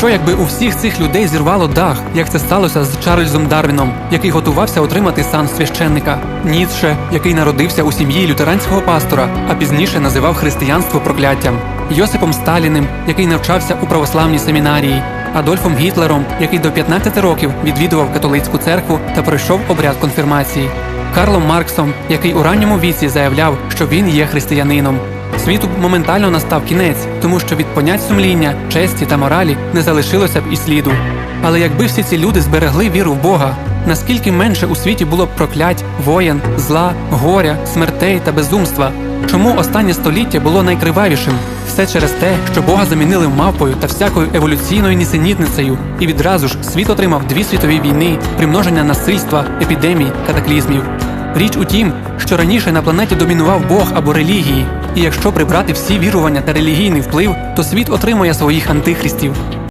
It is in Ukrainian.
що якби у всіх цих людей зірвало дах, як це сталося з Чарльзом Дарвіном, який готувався отримати сан священника, Ніцше, який народився у сім'ї лютеранського пастора, а пізніше називав християнство прокляттям, Йосипом Сталіним, який навчався у православній семінарії, Адольфом Гітлером, який до 15 років відвідував католицьку церкву та пройшов обряд конфірмації, Карлом Марксом, який у ранньому віці заявляв, що він є християнином. Світу моментально настав кінець, тому що від понять сумління, честі та моралі не залишилося б і сліду. Але якби всі ці люди зберегли віру в Бога, наскільки менше у світі було б проклять, воєн, зла, горя, смертей та безумства? Чому останнє століття було найкривавішим? Все через те, що Бога замінили мавпою та всякою еволюційною нісенітницею, і відразу ж світ отримав дві світові війни, примноження насильства, епідемій, катаклізмів. Річ у тім, що раніше на планеті домінував Бог або релігії, і якщо прибрати всі вірування та релігійний вплив, то світ отримує своїх антихристів.